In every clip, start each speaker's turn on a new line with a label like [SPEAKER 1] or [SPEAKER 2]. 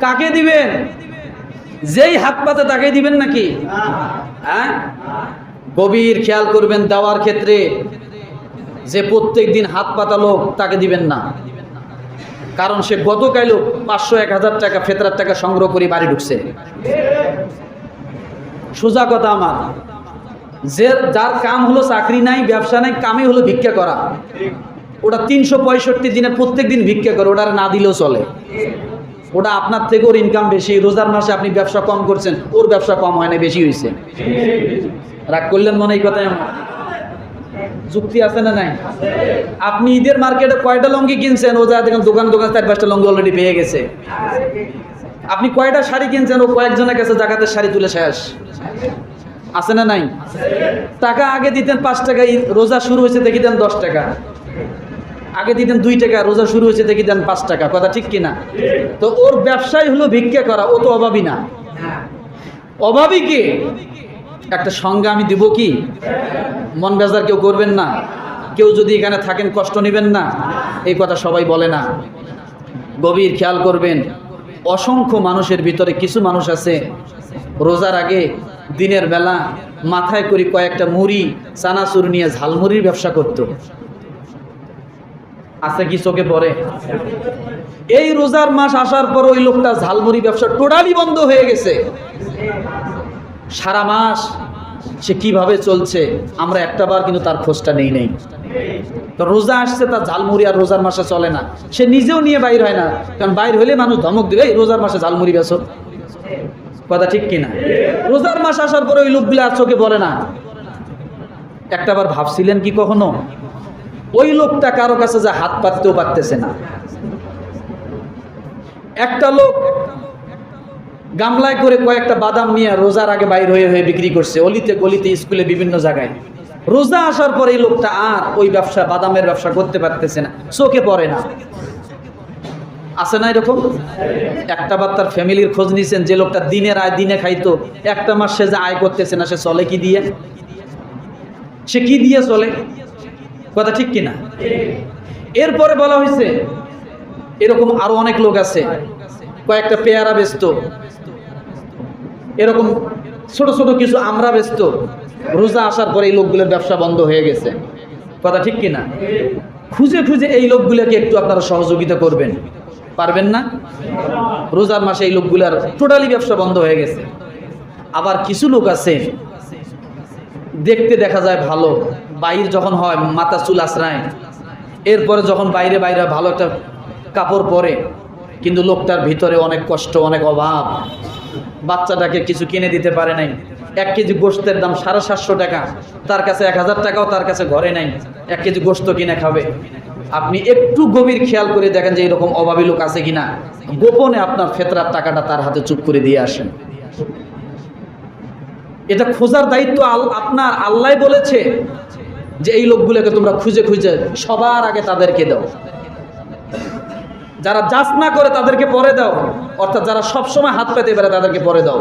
[SPEAKER 1] কাকে দিবেন? যেই হাত পাতে তাকে দিবেন নাকি? হ্যাঁ? গভীর খেয়াল করবেন দেওয়ার ক্ষেত্রে যে প্রত্যেক দিন হাত পাতা লোক তাকে দিবেন না। কারণ সে গতকালও পাঁচশো এক হাজার টাকা ফেতরার টাকা সংগ্রহ করে বাড়ি ঢুকছে। সোজা কথা আমার। যে যার কাম হলো চাকরি নাই, ব্যবসা নাই কামই হলো ভিক্ষা করা। ওটা তিনশো পঁয়ষট্টি দিনে প্রত্যেক দিন ভিক্ষা করে ওটা না দিলেও চলে। ওটা আপনার থেকে ওর ইনকাম বেশি। রোজার মাসে আপনি ব্যবসা কম করছেন, ওর ব্যবসা কম হয় না, বেশি হয়েছে। রাগ করলেন মনে এই আমার? যুক্তি আছে না নাই? আপনি ঈদের মার্কেটে কয়টা লঙ্গি কিনছেন? ও যা দেখেন দোকান দোকান চার পাঁচটা লঙ্গি অলরেডি পেয়ে গেছে। আপনি কয়টা শাড়ি কিনছেন? ও কয়েকজনের কাছে জাকাতের শাড়ি তুলে শেষ আছে না নাই? টাকা আগে দিতেন পাঁচ টাকা রোজা শুরু হয়েছে, দেখি দেন দশ টাকা। আগে দিতেন দুই টাকা, রোজা শুরু হয়েছে দেখি দেন পাঁচ টাকা, কথা ঠিক কিনা? তো ওর ব্যবসায় হলো ভিক্ষা করা, ও তো অভাবী না। অভাবী কে? একটা সঙ্গে আমি দিব কি? মন বেজার কেউ করবেন না। কেউ যদি এখানে থাকেন, কষ্ট নেবেন না। এই কথা সবাই বলে না। গভীর খেয়াল করবেন, অসংখ্য মানুষের ভিতরে কিছু মানুষ আছে, রোজার আগে দিনের বেলা মাথায় করে কয়েকটা মুড়ি, চানাচুর নিয়ে ঝালমুড়ির ব্যবসা করত। আছে কি চোখে পড়ে? এই রোজার মাস আসার পর ওই লোকটা ঝালমুড়ি ব্যবসা টোটালি বন্ধ হয়ে গেছে। সারা মাস সে কীভাবে চলছে, আমরা একটা বার কিন্তু তার খোঁজটা নেই নেই। রোজা আসছে, তার ঝালমুড়ি আর রোজার মাসে চলে না। সে নিজেও নিয়ে বাইর হয় না, কারণ বাইর হলে মানুষ ধমক দেবে, "এই রোজার মাসে ঝালমুড়ি বেসো কথা ঠিক কিনা? রোজার মাস আসার পরে ওই লোকগুলো আর চোখে বলে না। একটাবার ভাবছিলেন কি কখনো? ওই লোকটা কারও কাছে যা হাত পাততেও পারতেছে না। একটা লোক গামলায় করে কয়েকটা বাদাম নিয়ে রোজার আগে বাইর হয়ে হয়ে বিক্রি করছে, অলিতে গলিতে, স্কুলে বিভিন্ন জায়গায়। রোজা আসার পরে এই লোকটা আর ওই ব্যবসা, বাদামের ব্যবসা করতে পারতেছে না, চোখে পড়ে না। আছে না এরকম? একটা বার তার ফ্যামিলির খোঁজ নিয়েছেন, যে লোকটা দিনের আয় দিনে খাইতো, একটা মাস সে যে আয় করতেছে না, সে চলে কি দিয়ে? সে কি দিয়ে চলে? কথা ঠিক কিনা? এরপরে বলা হয়েছে, এরকম আরও অনেক লোক আছে, কয়েকটা পেয়ারা ব্যস্ত এরকম ছোট ছোট কিছু আমরা ব্যস্ত রোজা আসার পরে এই লোকগুলোর ব্যবসা বন্ধ হয়ে গেছে। কথা ঠিক কিনা? খুঁজে খুঁজে এই লোকগুলোকে একটু আপনারা সহযোগিতা করবেন। পারবেন না? রোজার মাসে এই লোকগুলার টোটালি ব্যবসা বন্ধ হয়ে গেছে। আবার কিছু লোক আছে, দেখতে দেখা যায় ভালো বাইর যখন হয় মাথা চুল আশ্রায়। এরপরে যখন বাইরে বাইরে ভালো একটা কাপড় পরে, কিন্তু লোকটার ভিতরে অনেক কষ্ট, অনেক অভাব। বাচ্চাটাকে কিছু কিনে দিতে পারে নাই। এক কেজি গোস্তের দাম সাড়ে সাতশো টাকা। তার কাছে এক হাজার টাকাও তার কাছে ঘরে নাই। এক কেজি গোস্ত কিনে খাবে। আপনি একটু গভীর খেয়াল করে দেখেন যে এরকম অভাবী লোক আছে কিনা। গোপনে আপনার ফেতরার টাকাটা তার হাতে চুপ করে দিয়ে আসেন। এটা খোঁজার দায়িত্ব আপনার। আল্লাহ বলেছে যে এই লোকগুলোকে তোমরা খুঁজে খুঁজে সবার আগে তাদেরকে দাও। যারা যাচ না করে তাদেরকে পরে দাও, অর্থাৎ যারা সবসময় হাত পেতে পারে তাদেরকে পরে দাও।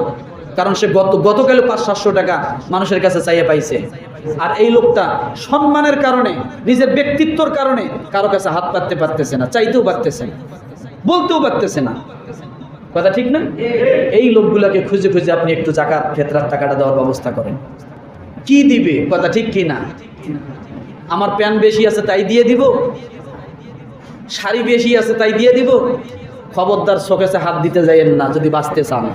[SPEAKER 1] কারণ সে গত গতকাল পাঁচ সাতশো টাকা মানুষের কাছে চাইয়ে পাইছে। আর এই লোকটা সম্মানের কারণে, নিজের ব্যক্তিত্বর কারণে কারও কাছে হাত পাততে পারতেছে না, চাইতেও পারতেছে না, বলতেও পারতেছে না। কথা ঠিক না? এই লোকগুলোকে খুঁজে খুঁজে আপনি একটু জাকাত, ফেতরার টাকাটা দেওয়ার ব্যবস্থা করেন। কি দিবে? কথা ঠিক কি না আমার প্যান বেশি আছে তাই দিয়ে দিব। শাড়ি বেশি আছে তাই দিয়ে দিব। খবরদার শোকেসে হাত দিতে যাইয়েন না, যদি বাঁচতে চান।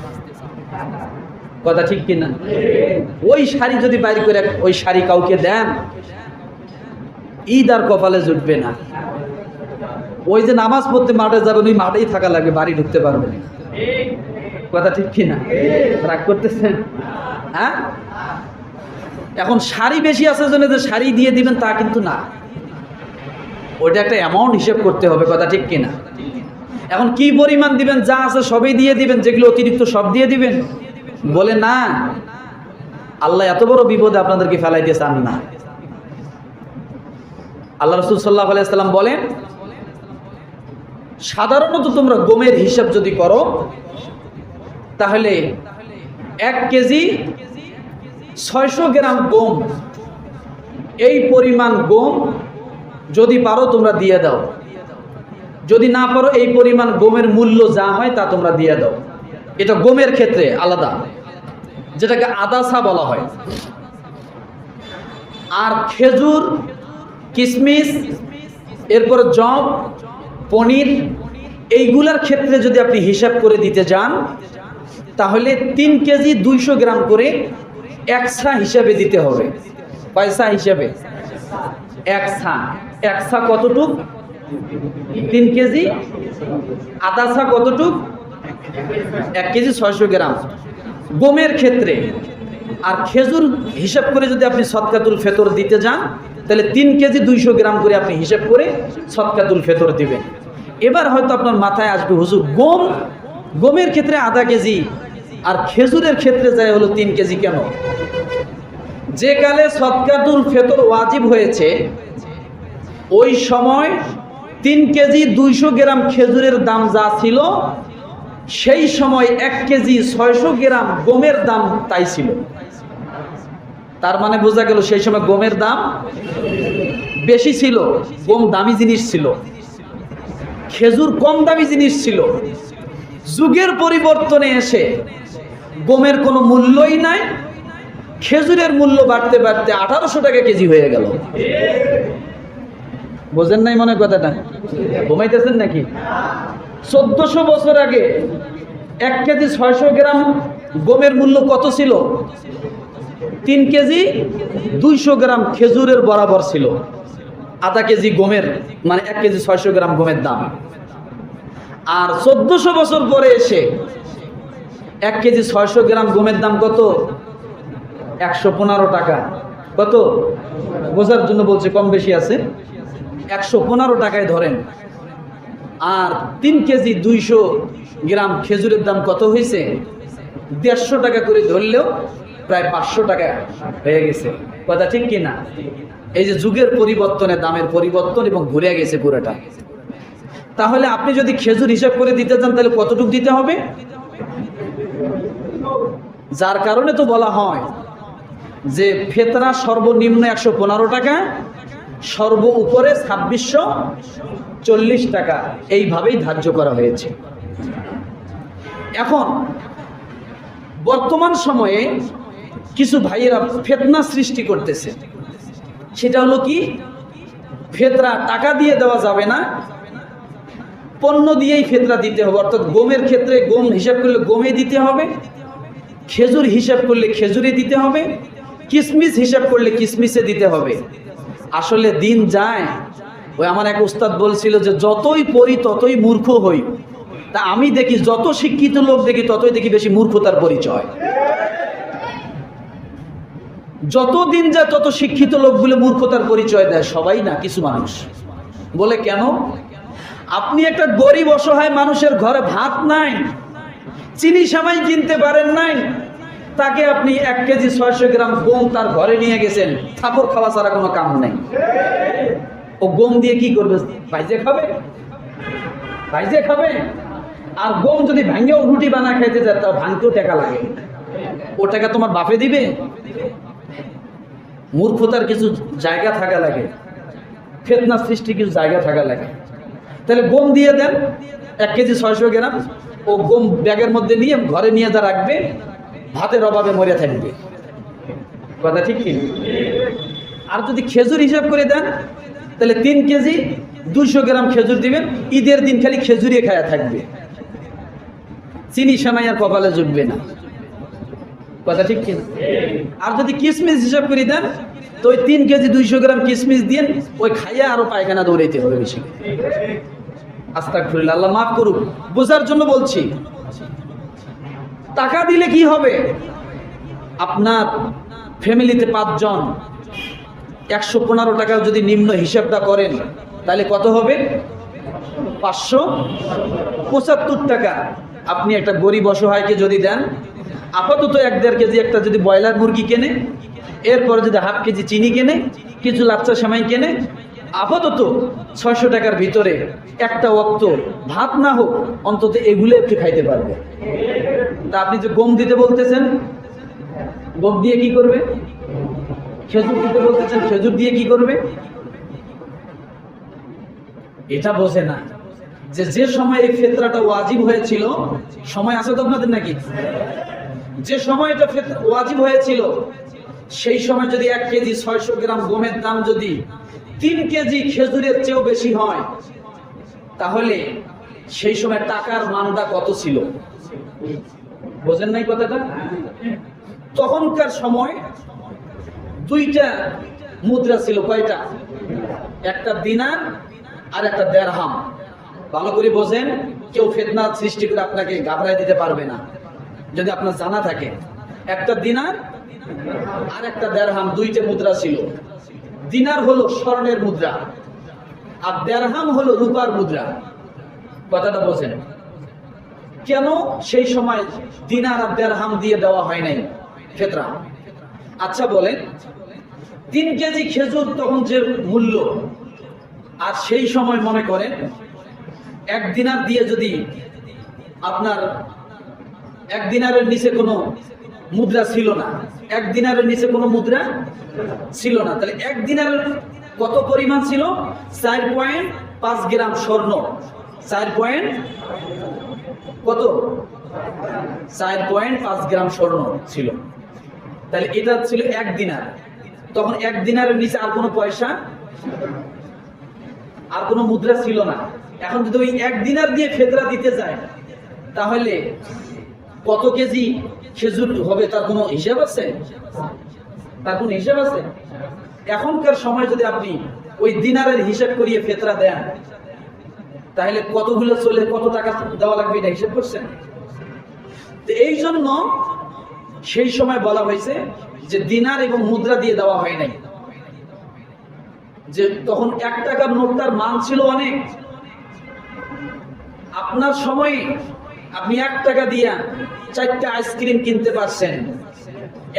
[SPEAKER 1] কথা ঠিক কি না ওই শাড়ি যদি বাইর করে ওই শাড়ি কাউকে দেন, ঈদ আর কপালে জুটবে না। ওই যে নামাজ পড়তে মাঠে যাবেন ওই মাঠেই থাকা লাগবে, বাড়ি ঢুকতে পারবেন কথা ঠিক কি না রাগ করতেছেন? হ্যাঁ? এখন শাড়ি বেশি আছে জন্য যে শাড়ি দিয়ে দিবেন তা কিন্তু না। ওইটা একটা অ্যামাউন্ট হিসেব করতে হবে, কথা ঠিক কিনা? এখন কি পরিমাণ দিবেন, যা আছে সবই দিয়ে দিবেন, যেগুলো অতিরিক্ত সব দিয়ে দিবেন? বলে না। আল্লাহ এত বড় বিপদে আপনাদেরকে ফেলাইতে চান না। আল্লাহ রসুল সাল্লাহ আলাইসাল্লাম বলেন, সাধারণত তোমরা গমের হিসাব যদি করো, তাহলে এক কেজি ছয়শো গ্রাম গম। এই পরিমাণ গম যদি পারো তোমরা দিয়ে দাও। যদি না পারো, এই পরিমাণ গমের মূল্য যা হয় তা তোমরা দিয়ে দাও। এটা গমের ক্ষেত্রে আলাদা, যেটাকে আদাসা বলা হয়। আর খেজুর কিশমিশ এরপর জব, পনির, এইগুলার ক্ষেত্রে যদি আপনি হিসাব করে দিতে যান, তাহলে তিন কেজি দুইশো গ্রাম করে একসা হিসাবে দিতে হবে। পয়সা হিসাবে। একসা। একসা কতটুক? তিন কেজি। আদাসা কতটুক? এক কেজি ছয়শো গ্রাম। গমের ক্ষেত্রে। আর খেজুর হিসাব করে যদি আপনি সৎকাতুল ফেতর দিতে যান, তাহলে তিন কেজি দুইশো গ্রাম করে আপনি হিসাব করে সৎকাতুল ফেতর দিবেন। এবার হয়তো আপনার মাথায় আসবে, হুজুর, গম, গমের ক্ষেত্রে আধা কেজি আর খেজুরের ক্ষেত্রে যায় হলো তিন কেজি কেন? যে কালে সৎকাতুল ফেতর ওয়াজিব হয়েছে, ওই সময় তিন কেজি দুইশো গ্রাম খেজুরের দাম যা ছিল, সেই সময় এক কেজি ছয়শো গ্রাম গমের দাম তাই ছিল। তার মানে বোঝা গেল সেই সময় গমের দাম বেশি ছিল, গম দামি জিনিস ছিল। খেজুর কম দামি জিনিস ছিল। যুগের পরিবর্তনে এসে গমের কোনো মূল্যই নাই, খেজুরের মূল্য বাড়তে বাড়তে আঠারোশো টাকা কেজি হয়ে গেল। বোঝেন নাই মনে কথাটা? ঘুমাইতেছেন নাকি? চোদ্দশো বছর আগে এক কেজি ছয়শো গ্রাম গমের মূল্য কত ছিল? তিন কেজি দুইশো গ্রাম খেজুরের বরাবর ছিল। আধা কেজি গমের মানে এক কেজি ছয়শো গ্রাম গমের দাম। আর চোদ্দশো বছর পরে এসে এক কেজি ছয়শো গ্রাম গমের দাম কত? একশো পনেরো টাকা। কত? বোঝার জন্য বলছে কম বেশি আছে। একশো পনেরো টাকায় ধরেন। আর তিন কেজি দুইশো গ্রাম খেজুরের দাম কত হয়েছে? দেড়শো টাকা করে ধরলেও প্রায় পাঁচশো টাকা হয়ে গেছে। কথা ঠিক কি না? এই যে যুগের পরিবর্তনে, দামের পরিবর্তন এবং ঘুরে গেছে পুরোটা। তাহলে আপনি যদি খেজুর হিসাব করে দিতে চান, তাহলে কতটুকু দিতে হবে? যার কারণে তো বলা হয় যে ফেতরা সর্বনিম্ন একশো পনেরো টাকা, সর্ব উপরে ছাব্বিশশো চল্লিশ টাকা। এইভাবেই ধার্য করা হয়েছে। এখন, বর্তমান সময়ে কিছু ভাইয়েরা ফেতনা সৃষ্টি করতেছে। সেটা হলো কি? ফেতরা টাকা দিয়ে দেওয়া যাবে না, পণ্য দিয়েই ফেতরা দিতে হবে। অর্থাৎ গমের ক্ষেত্রে গম হিসাব করলে গমে দিতে হবে খেজুর হিসাব করলে খেজুরে দিতে হবে, কিসমিস হিসাব করলে কিসমিসে দিতে হবে। আসলে দিন যায়, ওই আমার এক উস্তাদ বলছিল যে, যতই পড়ি ততই মূর্খ হই। তা আমি দেখি যত শিক্ষিত লোক দেখি ততই দেখি বেশি মূর্খতার পরিচয়। যত দিন যায় তত শিক্ষিত লোকগুলো মূর্খতার পরিচয় দেয়, সবাই না, কিছু মানুষ। বলে কেন? আপনি একটা গরিব অসহায় মানুষের ঘরে ভাত নাই চিনি সামাই কিনতে পারেন নাই। তাকে আপনি এক কেজি ছয়শো গ্রাম গম তার ঘরে নিয়ে গেছেন। ঠাকুর খাওয়া ছাড়া কোনো কাম নেই। ও গম দিয়ে কি করবে? ভাইজে খাবে। ভাইজে খাবে। আর গম যদি ভাঙেও রুটি বানা খাইতে যায় তা ভাঙতেও টাকা লাগে। ও টাকা তোমার বাপে দিবে? মূর্খতার কিছু জায়গা থাকা লাগে। ফেতনা সৃষ্টি কিছু জায়গা থাকা লাগে। তাহলে গম দিয়ে দেন, এক কেজি ছয়শো গ্রাম। ও গম ব্যাগের মধ্যে নিয়ে ঘরে নিয়ে যা রাখবে, ভাতের অভাবে মরে থাকবে। কথা ঠিক কি আর যদি খেজুর হিসাব করে দেন, তাহলে তিন কেজি দুশো গ্রাম খেজুর দিবেন, ঈদের দিন খালি খেজুরিয়ে খায়া থাকবে। চিনি সামাই আর কপালে জুটবে না। কথা ঠিক কিনা আর যদি কিসমিস হিসাব করে দেন, তো ওই তিন কেজি দুইশো গ্রাম কিসমিস দিন ওই খাইয়া আরও পায়খানা দৌড়াইতে হবে বেশি। আস্তাক আল্লাহ মাফ করুক। বোঝার জন্য বলছি, টাকা দিলে কি হবে? আপনার ফ্যামিলিতে পাঁচজন, একশো পনেরো টাকা যদি নিম্ন হিসাবটা করেন, তাহলে কত হবে? পাঁচশো পঁচাত্তর টাকা। আপনি একটা গরিব অসহায়কে যদি দেন, আপাতত এক দেড় কেজি একটা যদি ব্রয়লার মুরগি কেনে, এরপরে যদি হাফ কেজি চিনি কেনে, কিছু লাচ্চা সেমাই কেনে আপাতত ছয়শো টাকার ভিতরে একটা অক্ত ভাত না হোক, অন্তত এগুলো একটু খাইতে পারবে। তা আপনি যে গম দিতে বলতেছেন, গম দিয়ে কি করবে? খেজুর দিতে বলতেছেন, খেজুর দিয়ে কি করবে? এটা বোঝে না। যে যে সময় এই ফেতরাটা ওয়াজিব হয়েছিল, সময় আছে তো আপনাদের নাকি? যে সময় এটা ওয়াজিব হয়েছিল সেই সময় যদি এক কেজি ছয়শো গ্রাম গমের দাম যদি তিন কেজি খেজুরের চেয়েও বেশি হয়, তাহলে সেই সময় টাকার মানটা কত ছিল? বোঝেন নাই কথাটা? তখনকার সময় দুইটা মুদ্রা ছিল, কয়টা? একটা দিনার আর একটা দেড়হাম। ভালো করে বোঝেন, কেউ ফেতনা সৃষ্টি করে আপনাকে ঘাবড়াই দিতে পারবে না। যদি আপনার জানা থাকে, একটা দিনার আর একটা দেড়হাম, দুইটা মুদ্রা ছিল। দিনার হলো স্বর্ণের মুদ্রা, আর দেড়হাম হলো রূপার মুদ্রা। কথাটা বোঝেন কেন সেই সময় দিনার আর দেড়হাম দিয়ে দেওয়া হয় নাই? ফেতরা। আচ্ছা বলেন, তিন কেজি খেজুর তখন যে মূল্য, আর সেই সময় মনে করেন, এক দিনার দিয়ে যদি আপনার, এক দিনারের নিচে কোনো মুদ্রা ছিল না। এক দিনারের নিচে কোনো মুদ্রা ছিল না। তাহলে এক দিনারের কত পরিমাণ ছিল? চার পয়েন্ট পাঁচ গ্রাম স্বর্ণ। চার পয়েন্ট কত? চার পয়েন্ট পাঁচ গ্রাম স্বর্ণ ছিল। তাহলে এটা ছিল এক দিনার। তখন এক দিনারের নিচে আর কোনো পয়সা, আর কোনো মুদ্রা ছিল না। এখন যদি ওই এক দিনার দিয়ে ফেতরা দিতে যায়, তাহলে কত কেজি খেজুর হবে, তার কোনো হিসাব আছে? তার কোনো হিসাব আছে? এখনকার সময় যদি আপনি ওই দিনারের হিসাব করিয়ে ফেতরা দেন, তাহলে কতগুলো চলে, কত টাকা দেওয়া লাগবে এটা হিসাব করছেন? এই জন্য সেই সময় বলা হয়েছে যে দিনার এবং মুদ্রা দিয়ে দেওয়া হয় নাই। যে তখন এক টাকার নোটটার মান ছিল অনেক। আপনার সময়ে আপনি এক টাকা দিয়া চারটা আইসক্রিম কিনতে পারছেন।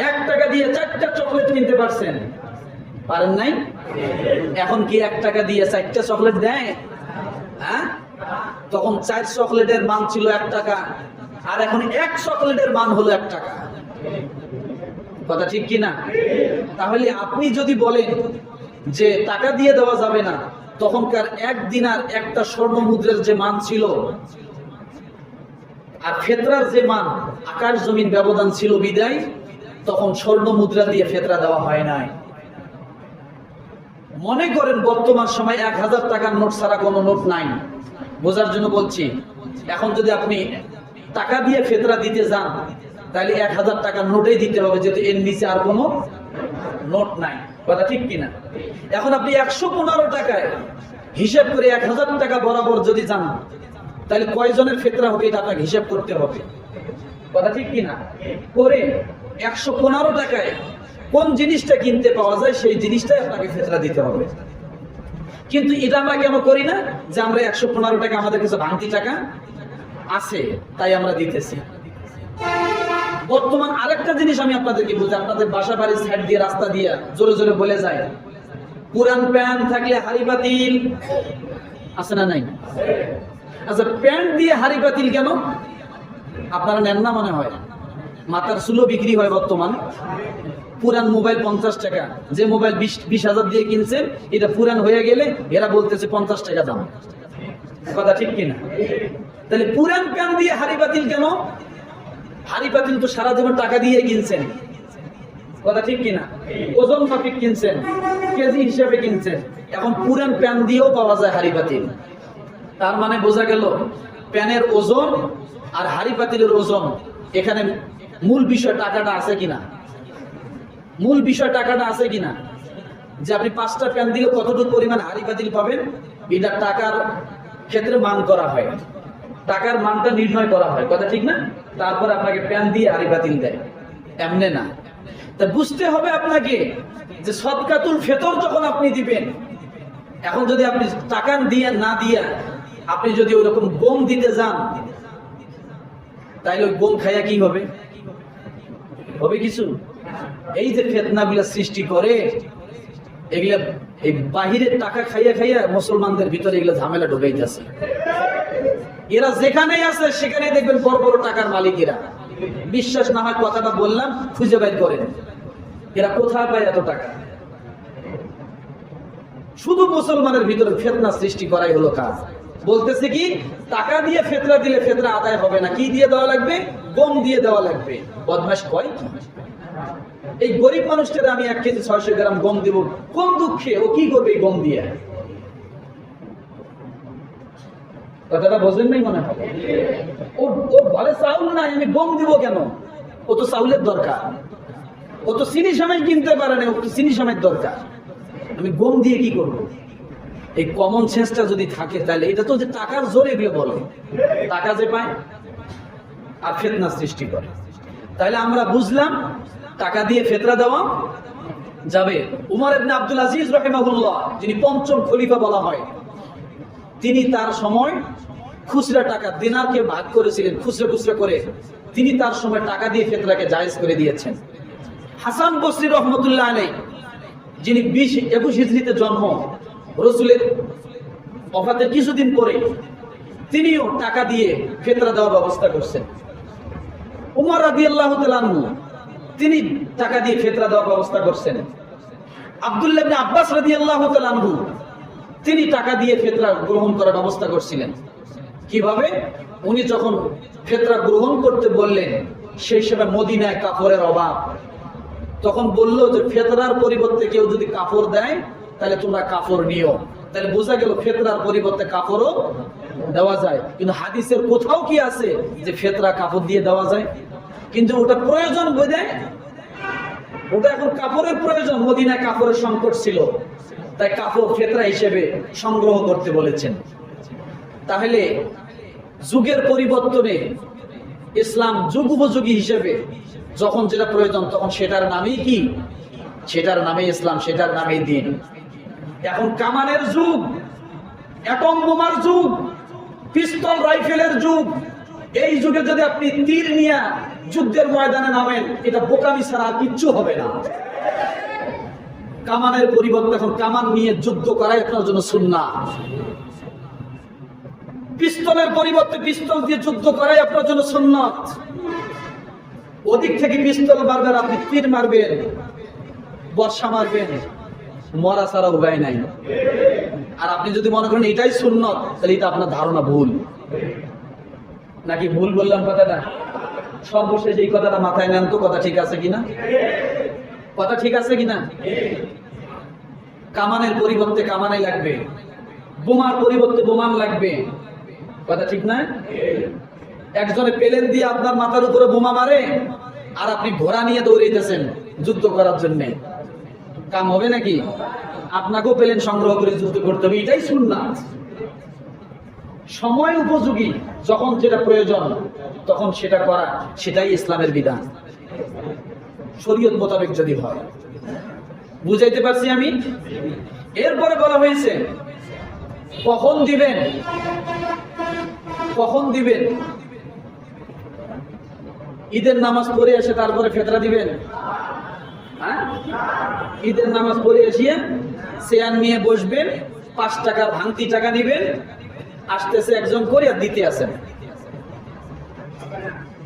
[SPEAKER 1] এক টাকা দিয়ে চারটা চকলেট কিনতে পারছেন। পারেন নাই? এখন কি এক টাকা দিয়ে চারটা চকলেট দেয়? হ্যাঁ? তখন চার চকলেটের মান ছিল এক টাকা, আর এখন এক চকলেটের মান হলো এক টাকা। কথা ঠিক কি না? তাহলে আপনি যদি বলেন যে টাকা দিয়ে দেওয়া যাবে না, তখনকার একদিন আর একটা স্বর্ণ মুদ্রার যে মান ছিল আর ফেতরার যে মান, আকাশ জমিন ব্যবধান ছিল বিদায়, তখন স্বর্ণ মুদ্রা দিয়ে ফেতরা দেওয়া হয় নাই। মনে করেন বর্তমান সময় এক হাজার টাকার নোট ছাড়া কোনো নোট নাই। বোঝার জন্য বলছি, এখন যদি আপনি টাকা দিয়ে ফেতরা দিতে যান, তাহলে এক হাজার টাকার নোটেই দিতে হবে, যেহেতু এর নিচে আর কোনো নোট নাই। কথা ঠিক কিনা? এখন আপনি একশো পনেরো টাকায় হিসাব করে এক হাজার টাকা বরাবর যদি যান তাহলে কয়জনের ফেতরা হবে এটা আপনাকে হিসাব করতে হবে। কথা ঠিক কিনা? করে একশো পনেরো টাকায় কোন জিনিসটা কিনতে পাওয়া যায় সেই জিনিসটাই আপনাকে ফেতরা দিতে হবে। কিন্তু এটা আমরা কেন করি না? যে আমরা একশো পনেরো টাকা আমাদের কাছে ভাঙতি টাকা আছে, তাই আমরা দিতেছি। বর্তমান আরেকটা জিনিস আমি আপনাদেরকে বুঝি আপনাদের বাসা বাড়ির সাইড দিয়ে, রাস্তা দিয়ে জোরে জোরে বলে যায়। পুরান প্যান থাকলে হাড়ি বাতিল আছে না নাই? আচ্ছা প্যান্ট দিয়ে হাড়ি বাতিল কেন? আপনারা নেন না মনে হয়। মাথার চুলো বিক্রি হয় বর্তমান। পুরান মোবাইল পঞ্চাশ টাকা। যে মোবাইল বিশ বিশ হাজার দিয়ে কিনছেন এটা পুরান হয়ে গেলে এরা বলতেছে পঞ্চাশ টাকা দাম। কথা ঠিক কিনা? তাহলে পুরান প্যান দিয়ে হাড়ি বাতিল কেন? হাড়ি পাতিল তো সারা জীবন টাকা দিয়ে কিনছেন। কথা ঠিক কিনা? ওজন মাফিক কিনছেন, কেজি হিসাবে কিনছেন। এখন পুরান প্যান দিয়েও পাওয়া যায় হাড়ি পাতিল তার মানে বোঝা গেল, প্যানের ওজন আর হাড়ি পাতিলের ওজন, এখানে মূল বিষয় টাকাটা আছে কিনা? মূল বিষয় টাকাটা আছে কিনা? যে আপনি পাঁচটা প্যান দিলে কতটুকু পরিমাণ হাড়ি পাতিল পাবেন? এটা টাকার ক্ষেত্রে মান করা হয়। টাকার মানটা নির্ণয় করা হয়। কথা ঠিক না? তারপর আপনাকে প্যান দিয়ে হাড়ি পাতিল দেয়। এমনে না। তা বুঝতে হবে আপনাকে যে সৎকাতুল ফেতর যখন আপনি দিবেন, এখন যদি আপনি টাকা দিয়ে না দিয়ে আপনি যদি ওরকম গম দিতে যান, তাইলে ওই গম খাইয়া কি হবে? হবে কিছু? এই যে ফেতনাগুলা সৃষ্টি করে, এগুলা এই বাহিরের টাকা খাইয়া খাইয়া মুসলমানদের ভিতরে এগুলা ঝামেলা ঢুকাইতেছে। এরা যেখানেই আছে সেখানে দেখবেন বড় বড় টাকার মালিকেরা। বিশ্বাস না হয় কথাটা বললাম, খুঁজে বের করেন। এরা কোথায় পায় এত টাকা? শুধু মুসলমানের ভিতরে ফেতনা সৃষ্টি করাই হলো কাজ। বলতেছে কি, টাকা দিয়ে ফেতরা দিলে ফেতরা আদায় হবে না। কি দিয়ে দেওয়া লাগবে? গম দিয়ে দেওয়া লাগবে। বদমাস কয়? এই গরিব মানুষটাকে আমি এক কেজি ছয়শো গ্রাম গম দেব। কোন দুঃখে ও কি করবে গম দিয়ে? কথাটা বোঝেন নাই মনে ও চাউল নাই, আমি গম দিব কেন? ও তো চাউলের দরকার। ও তো চিনি সময় কিনতে পারে না, ও তো চিনি সময়ের দরকার। আমি গম দিয়ে কি করব? এই কমন সেন্সটা যদি থাকে তাহলে, এটা তো যে টাকার জোরে এগুলো বলে। টাকা যে পায়, আর ফেতনা সৃষ্টি করে। তাহলে আমরা বুঝলাম, টাকা দিয়ে ফেতরা দেওয়া যাবে। উমর ইবনে আব্দুল আজিজ রহিমাহুল্লাহ, যিনি পঞ্চম খলিফা বলা হয়, তিনি তার সময় খুচরা টাকা, দিনারকে ভাগ করেছিলেন, খুচরা খুচরা করে। তিনি তার সময় টাকা দিয়ে ফেতরাকে জায়েজ করে দিয়েছেন। হাসান বসরি রহমতুল্লাহ আলাই যিনি বিশ একুশ হিজড়িতে জন্ম রসুলের অফাতের কিছুদিন পরে তিনিও টাকা দিয়ে ফেতরা দেওয়ার ব্যবস্থা করছেন। উমর রাদি আল্লাহ তিনি টাকা দিয়ে ফেতরা দেওয়ার ব্যবস্থা করছেন। আবদুল্লাহ আব্বাস রাদি আল্লাহ তিনি টাকা দিয়ে ফেতরা গ্রহণ করার ব্যবস্থা করছিলেন। কীভাবে? উনি যখন ফেতরা গ্রহণ করতে বললেন, সেই সময় মদিনায় কাপড়ের অভাব। তখন বলল যে ফেতরার পরিবর্তে কেউ যদি কাপড় দেয় তাহলে তোমরা কাপড় নিও। তাহলে বোঝা গেল ফেতরার পরিবর্তে কাপড়ও দেওয়া যায়। কিন্তু হাদিসের কোথাও কি আছে যে ফেতরা কাপড় দিয়ে দেওয়া যায়? কিন্তু ওটা প্রয়োজন বোঝায় ওটা এখন কাপড়ের প্রয়োজন। মদিনায় কাপড়ের সংকট ছিল। তাই কাপড় ফেতরা হিসেবে সংগ্রহ করতে বলেছেন। তাহলে যুগের পরিবর্তনে ইসলাম যুগ উপযোগী হিসেবে যখন যেটা প্রয়োজন, তখন সেটার নামেই কি? সেটার নামে ইসলাম, সেটার নামেই দিন। এখন কামানের যুগ অ্যাটম বোমার যুগ, পিস্তল, রাইফেলের যুগ। এই যুগে যদি আপনি তীর নিয়ে যুদ্ধের ময়দানে নামেন, এটা বোকামি ছাড়া কিচ্ছু হবে না। কামানের পরিবর্তে এখন কামান নিয়ে যুদ্ধ করাই আপনার জন্য সুন্না পিস্তলের পরিবর্তে পিস্তল দিয়ে যুদ্ধ করাই আপনার জন্য সুন্নত ওদিক থেকে পিস্তল মারবেন, আপনি তীর মারবেন, বর্ষা মারবেন। মরা ছাড়া উপায় নাই। আর আপনি যদি মনে করেন এটাই শূন্য তাহলে এটা আপনার ধারণা ভুল। নাকি ভুল বললাম কথাটা? সর্বশেষ এই কথাটা মাথায় নেন তো, কথা ঠিক আছে কিনা? কথা ঠিক আছে কিনা? কামানের পরিবর্তে কামানাই লাগবে। বোমার পরিবর্তে বোমান লাগবে। কথা ঠিক না? একজনে পেলেন দিয়ে আপনার মাথার উপরে বোমা মারে, আর আপনি ঘোড়া নিয়ে দৌড়াইতেছেন যুদ্ধ করার জন্য। কাম হবে নাকি? আপনাকেও পেলেন সংগ্রহ করে যুদ্ধ করতে হবে, এটাই শুনলাম সময় উপযোগী যখন যেটা প্রয়োজন, তখন সেটা করা, সেটাই ইসলামের বিধান। শরীয়ত মোতাবেক যদি হয়। বুঝাইতে পারছি আমি? এরপরে বলা হয়েছে, কখন দিবেন? কখন দিবেন? ঈদের নামাজ পড়ে এসে তারপরে ফেতরা দিবেন? হ্যাঁ? ঈদের নামাজ পড়ে এসিয়ে চেয়ার নিয়ে বসবেন, পাঁচ টাকা ভাঙতি টাকা নিবেন, আসতেছে একজন করে আর দিতে আসেন।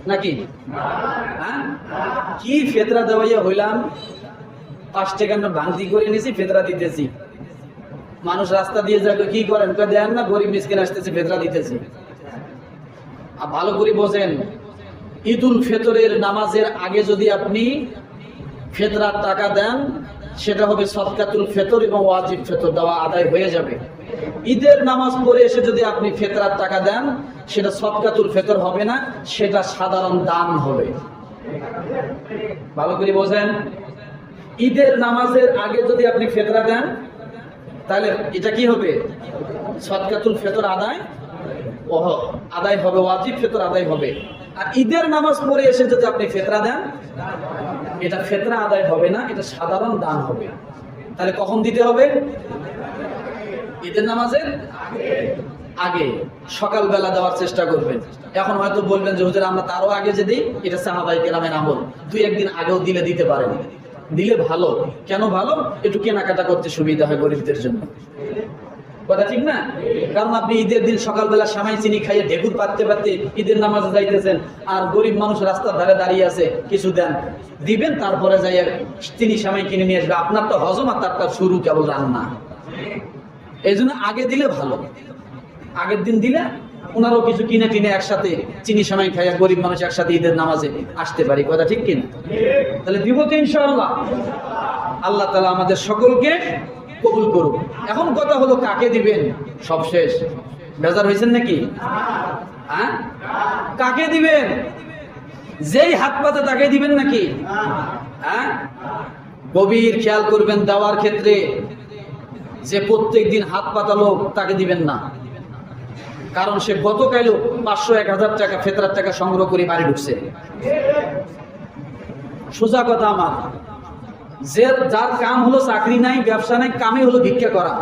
[SPEAKER 1] নাকি? হ্যাঁ? কি ফেতরা দেওয়াইয়া হইলাম? পাঁচ টাকা আমরা ভাঙতি করে নিছি, ফেতরা দিতেছি। মানুষ রাস্তা দিয়ে যাবে কি করেন? কয়, দেন না, গরিব মিসকিন আসতেছে, ফেতরা দিতেছি। আর ভালো করে বোঝেন, ঈদুল ফেতরের নামাজের আগে যদি আপনি ফেতরার টাকা দেন, সেটা হবে সৎকাতুল ফেতর এবং ওয়াজিব ফেতর, দেওয়া আদায় হয়ে যাবে। ঈদের নামাজ পড়ে এসে যদি আপনি ফেতরার টাকা দেন, সেটা সৎকাতুল ফেতর হবে না, সেটা সাধারণ দান হবে। ভালো করে বোঝেন? ঈদের নামাজের আগে যদি আপনি ফেতরা দেন, তাহলে এটা কি হবে? সৎকাতুল ফেতর আদায় আদায় হবে, ওয়াজিব ফেতর আদায় হবে। আর ঈদের নামাজ পড়ে এসে যদি আপনি ফেতরা দেন, এটা ফেতরা আদায় হবে না, এটা সাধারণ দান হবে। তাহলে কখন দিতে হবে? ঈদের নামাজের আগে। সকালবেলা দেওয়ার চেষ্টা করবেন। এখন হয়তো বলবেন যে, হুজুর, আমরা তারও আগে যে দিই, এটা সাহাবাই কেরামের আমল। দুই একদিন আগেও দিলে দিতে পারেন। দিলে ভালো। কেন ভালো? একটু কেনাকাটা করতে সুবিধা হয় গরিবদের জন্য। কথা ঠিক না? কারণ আপনি ঈদের দিন সকালবেলা সামাই চিনি খাইয়ে ঢেকুর পাততে পারতে ঈদের নামাজে যাইতেছেন, আর গরিব মানুষ রাস্তার ধারে দাঁড়িয়ে আছে, কিছু দেন। দিবেন, তারপরে যাই তিনি সামাই কিনে নিয়ে আসবে। আপনার তো হজম আর তার শুরু কেবল রান্না। এই আগে দিলে ভালো। আগের দিন দিলে ওনারও কিছু কিনে টিনে একসাথে চিনি সময় খাইয়া গরিব মানুষ একসাথে ঈদের নামাজে আসতে পারি। কথা ঠিক কিনা? তাহলে দিব তো ইনশাল্লাহ আল্লাহ তালা আমাদের সকলকে কবুল করুক। এখন কথা হলো কাকে দিবেন? সব শেষ। বেজার হয়েছেন নাকি? হ্যাঁ? কাকে দিবেন? যেই হাত পাতে তাকে দিবেন নাকি? হ্যাঁ? গভীর খেয়াল করবেন দেওয়ার ক্ষেত্রে যে প্রত্যেক দিন হাত পাতা লোক তাকে দিবেন না। কারণ সে গতকালও পাঁচশো এক হাজার টাকা ফেতরার টাকা সংগ্রহ করে বাড়ি ঢুকছে। সোজা কথা আমার। যে যার কাম হলো চাকরি নাই, ব্যবসা নাই, কামে হলো ভিক্ষা করা।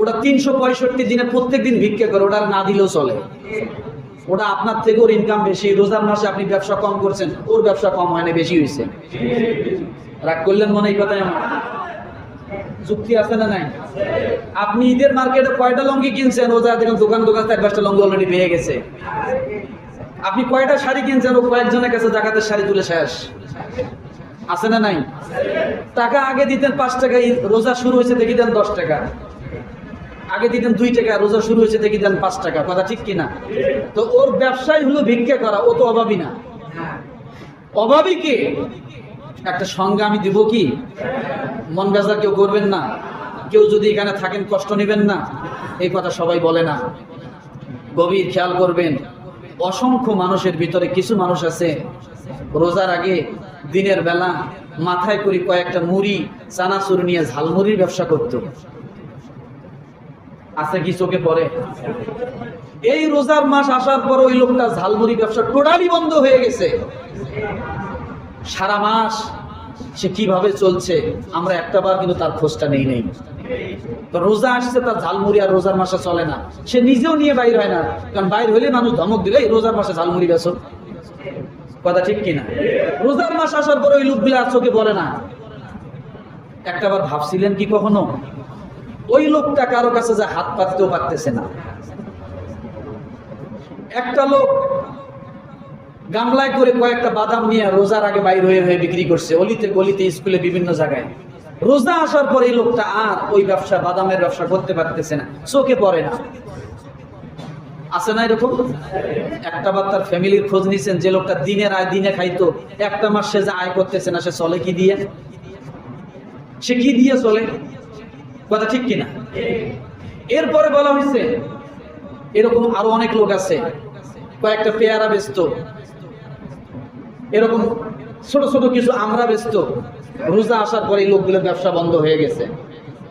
[SPEAKER 1] ওটা তিনশো পঁয়ষট্টি দিনে প্রত্যেক দিন ভিক্ষা করে, ওটা না দিলেও চলে। ওটা আপনার থেকে ওর ইনকাম বেশি। রোজার মাসে আপনি ব্যবসা কম করছেন, ওর ব্যবসা কম হয় না, বেশি হয়েছে। রাগ করলেন মনে এই কথাই আমার। যুক্তি আছে না নাই? আপনি ঈদের মার্কেটে কয়টা লঙ্গি কিনছেন? রোজা দেখেন দোকান দোকান চার পাঁচটা লঙ্গি অলরেডি পেয়ে গেছে। আপনি কয়টা শাড়ি কিনছেন? ও কয়েকজনের কাছে জাকাতের শাড়ি তুলে শেষ। আছে না নাই? টাকা আগে দিতেন পাঁচ টাকা রোজা শুরু হয়েছে দেখি দেন দশ টাকা। আগে দিতেন দুই টাকা, রোজা শুরু হয়েছে দেখি দেন পাঁচ টাকা, কথা ঠিক কিনা? তো ওর ব্যবসায় হলো ভিক্ষা করা, ও তো অভাবী না। অভাবী কে? একটা সঙ্গে আমি দিব কি? মন বেজার কেউ করবেন না। কেউ যদি এখানে থাকেন, কষ্ট নেবেন না। এই কথা সবাই বলে না। গভীর খেয়াল করবেন, অসংখ্য মানুষের ভিতরে কিছু মানুষ আছে, রোজার আগে দিনের বেলা মাথায় করে কয়েকটা মুড়ি, চানাচুর নিয়ে ঝালমুড়ির ব্যবসা করত। আছে কি চোখে পড়ে? এই রোজার মাস আসার পর ওই লোকটা ঝালমুড়ি ব্যবসা টোটালি বন্ধ হয়ে গেছে। সারা মাস সে কীভাবে চলছে, আমরা একটা বার কিন্তু তার খোঁজটা নেই নেই। রোজা আসছে, তার ঝালমুড়ি আর রোজার মাসে চলে না। সে নিজেও নিয়ে বাইর হয় না, কারণ বাইর হলে মানুষ ধমক দিলে, "এই রোজার মাসে ঝালমুড়ি বেছো কথা ঠিক কিনা? রোজার মাস আসার পর ওই লোকগুলো আর চোখে বলে না। একটা বার ভাবছিলেন কি কখনো? ওই লোকটা কারও কাছে যা হাত পাততেও পারতেছে না। একটা লোক গামলায় করে কয়েকটা বাদাম নিয়ে রোজার আগে বাইর হয়ে হয়ে বিক্রি করছে, অলিতে গলিতে, স্কুলে বিভিন্ন জায়গায়। রোজা আসার পর এই লোকটা আর ওই ব্যবসা, বাদামের ব্যবসা করতে পারতেছে না, চোখে পড়ে না। আছে না এরকম? একটা বার তার ফ্যামিলির খোঁজ নিছেন যে লোকটা দিনের আয় দিনে খাইতো, একটা মাস সে যে আয় করতেছে না, সে চলে কি দিয়ে? সে কি দিয়ে চলে? কথা ঠিক কিনা? এরপরে বলা হয়েছে এরকম আরও অনেক লোক আছে, কয়েকটা পেয়ারা ব্যস্ত এরকম ছোট ছোট কিছু আমরা ব্যস্ত রোজা আসার পরে এই লোকগুলোর ব্যবসা বন্ধ হয়ে গেছে।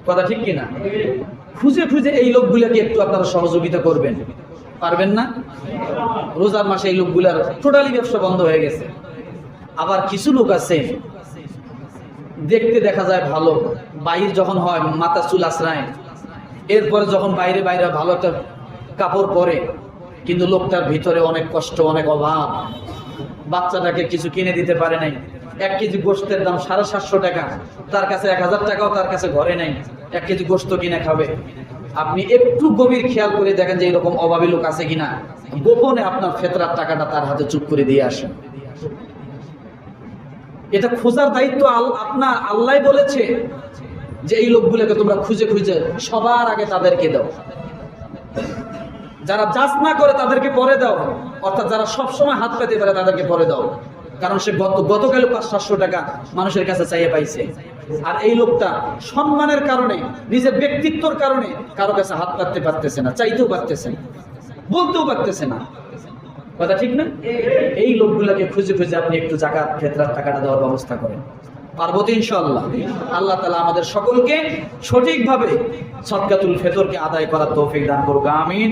[SPEAKER 1] কথা ঠিক কিনা? খুঁজে খুঁজে এই লোকগুলোকে একটু আপনারা সহযোগিতা করবেন। পারবেন না। রোজার মাসে এই লোকগুলার টোটালি ব্যবসা বন্ধ হয়ে গেছে। আবার কিছু লোক আছে, দেখতে দেখা যায় ভালো, বাইর যখন হয়, মাথা চুল আশ্রায় এরপরে যখন বাইরে বাইরে ভালো একটা কাপড় পরে, কিন্তু লোকটার ভিতরে অনেক কষ্ট, অনেক অভাব। বাচ্চাটাকে কিছু কিনে দিতে পারে নাই। এক কেজি গোস্তের দাম সাড়ে সাতশো টাকা। তার কাছে এক হাজার টাকাও তার কাছে ঘরে নাই। এক কেজি গোস্ত কিনে খাবে। আপনি একটু গভীর খেয়াল করে দেখেন যে এরকম অভাবী লোক আছে কিনা। গোপনে আপনার ফেতরার টাকাটা তার হাতে চুপ করে দিয়ে আসেন এটা খোঁজার দায়িত্ব আপনার আল্লাহ বলেছে যে এই লোকগুলোকে তোমরা খুঁজে খুঁজে সবার আগে তাদেরকে দাও। যারা যাচ না করে তাদেরকে পরে দাও, অর্থাৎ যারা সবসময় হাত পেতে পারে তাদেরকে পরে দাও। কারণ সে গত গতকাল পাঁচ সাতশো টাকা মানুষের কাছে চাইয়ে পাইছে। আর এই লোকটা সম্মানের কারণে, নিজের ব্যক্তিত্বর কারণে কারও কাছে হাত পাততে পারতেছে না, চাইতেও পারতেছে না, বলতেও পারতেছে না। কথা ঠিক না? এই লোকগুলোকে খুঁজে খুঁজে আপনি একটু জাকাত, ফেতরার টাকাটা দেওয়ার ব্যবস্থা করেন। পারব তো ইনশাল্লাহ আল্লাহ তালা আমাদের সকলকে সঠিকভাবে সদকাতুল ফেতরকে আদায় করার তৌফিক দান করুক, আমিন।